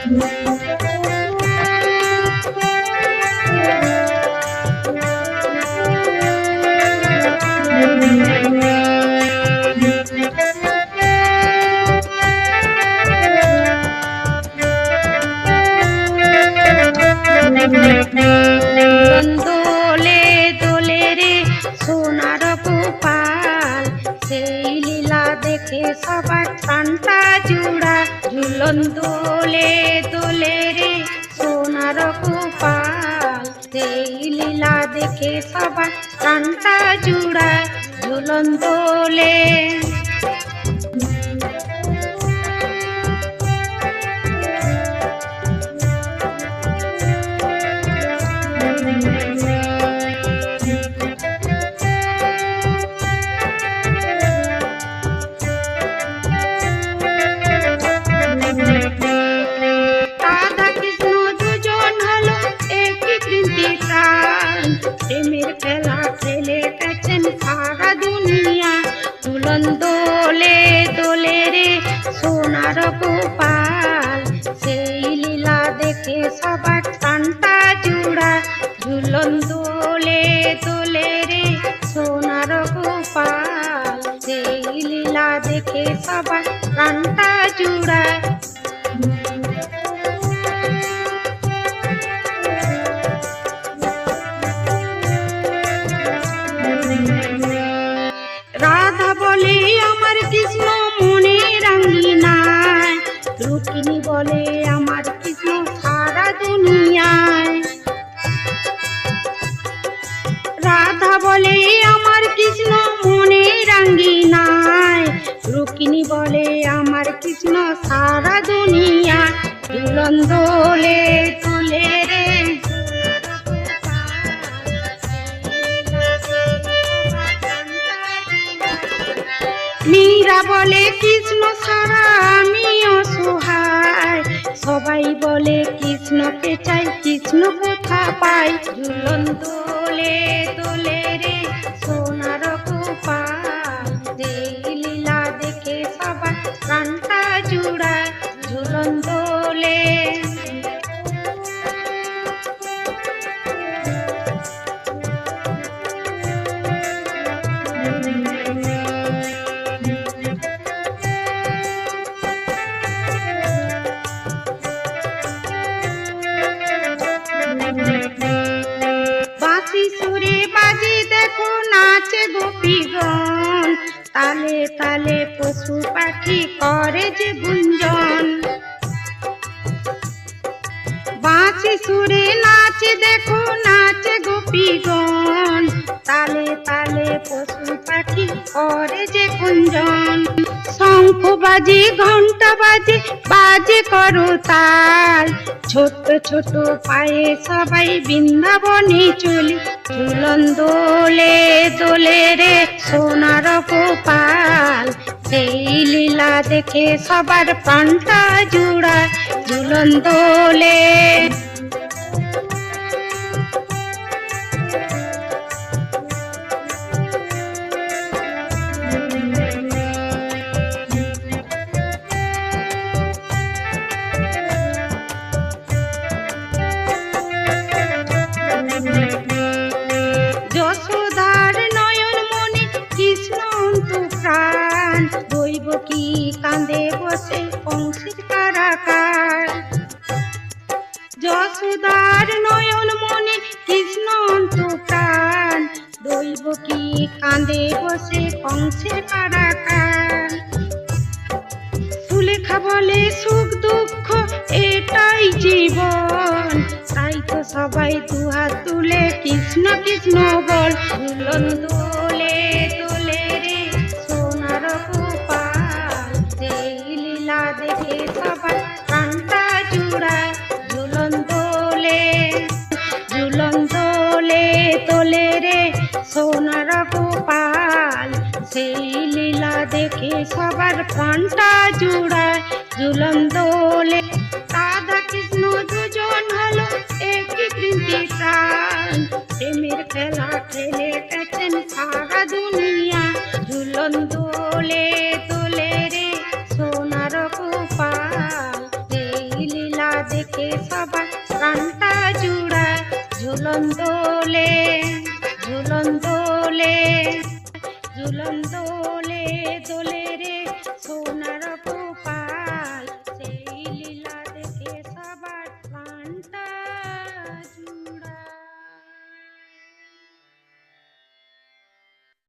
দোলে সবার প্রাণটা জুড়া, ঝুলন দোলে দোলে রে সোনার গোপাল সেই লীলা দেখে সবার প্রাণটা জুড়া, ঝুলন দোলে দুলন দোলে দোলে রে সোনার গোপাল। সেই লীলা দেখে সবার টানটা জুড়া। ঝুলন দোলে দোলে রে সোনার গোপাল। সেই লীলা দেখে সবার প্রাণটা জুড়া। বলে, আমার কৃষ্ণ সারা দুনিয়ায়। রাধা বলে, আমার কৃষ্ণ মনে রাঙ্গিনায়। রুক্মিণী বলে, আমার কৃষ্ণ সারা দুনিয়া দুলন দোলে তুলে রে মীরা বলে, কৃষ্ণ সারা আমি অসহায় সবাই বলে কৃষ্ণকে চাই কৃষ্ণ কোথা পাই ঝুলন দোলে দেখো নাচে গোপীগণ তালে তালে পশু পাখি করে যে গুঞ্জন। বাঁশি সুরে নাচে দেখো, নাচে গোপীগণ। তালে তালে পশু পাখি করে যে গুঞ্জন শঙ্খ বাজে ঘণ্টা বাজে বাজে করো তাল। ছোট ছোট পায়ে সবাই বৃন্দাবনে চলি। ঝুলন দোলে দোলে রে সোনার গোপাল। সেই লীলা দেখে সবার প্রাণটা জুড়া ঝুলন দোলে কাঁদে বসে কংসের কারাকার যশোদার নয়ন মনে কৃষ্ণ অন্তু প্রাণ দৈব কি কাঁদে বসে কংসের কারাকার সুলেখা বলে, সুখ, দুঃখ, এটাই জীবন। তাই তো সবাই দুহাত তুলে কৃষ্ণ কৃষ্ণ বল। দুলন সেই লীলা দেখে সবার প্রাণটা জুড়ায়। ঝুলন দোলে রাধা কৃষ্ণ দুজন হলো একই কৃতি প্রাণ। প্রেমের খেলা খেলে গেছেন সারা দুনিয়া। ঝুলন দোলে দোলে রে সোনার গোপাল এই লীলা দেখে সবার প্রাণটা জুড়ায়। ঝুলন দোলে ঝুলন দোলে ঝুলন দোলে দোলে